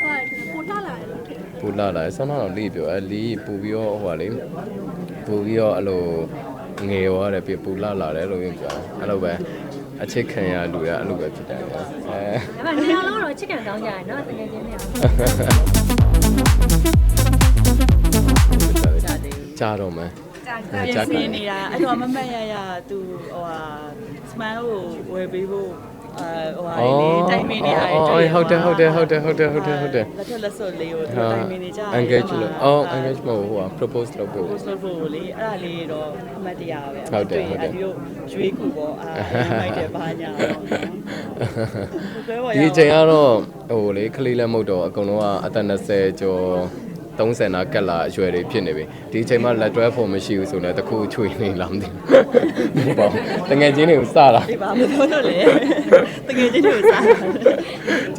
ဟုတ်တယ်ပိုလာလာတယ်လို့ထင်တယ်ပူလာလာဆောင်းတော့လေးပြောအဲလေးပူပြီးတော့ဟိုပါလေပူပြီးတော့အဲ့လိုငယ်သွားတယ်ပြပူလာလာတယ်လို့ပြောအဲ့လိုပဲအချစ်ခံရလူရအဲ့လိုပဲဖြစ်တယ်အဲဒါပေမဲ့နေရာလုံးတော့ချစ်ကန်ကောင်းကြရနော်တကယ်ချင်းနေရာကြာတော့မယ်ပြင်ဆင်နေတာအဲ့တော့မမတ်ရရသူဟိုဟာစမန်ကိုဝယ်ပေးဖို့ အဲဟိုဟာလေးတိုင်မင်းနေရတယ်အော်ဟုတ်တယ်ဟုတ်တယ်ဟုတ်တယ်ဟုတ်တယ်ဟုတ်တယ်ဟုတ်တယ်လက်ထက်လက်စွပ်လေးကိုသူဟာတိုင်မင်းနေကြ engage လို့အော် engage မဟုတ်ဟိုက propose လုပ်ဖို့ပို့လို့ဖို့လေအဲ့ဒါလေးတော့အမှတ်တရပဲဟုတ်တယ်ဟုတ်တယ်အဲ့ဒီတို့ရွေးကူပေါ့အာမိုက်တယ်ဘာညာတော့ဒီအချိန်ကတော့ဟိုလေခလေးလည်းမဟုတ်တော့အကုန်လုံးကအသက်20ကျော် 30နာကက်လာအရွယ်တွေဖြစ်နေပြီဒီအချိန်မှာလက်တွဲဖို့မရှိဘူးဆိုတော့တခုချွေနေလားမသိဘူးပေါ့တငယ်ချင်းတွေကိုစတာဒီပါမပြောတော့လေတကယ်ချင်းတို့စား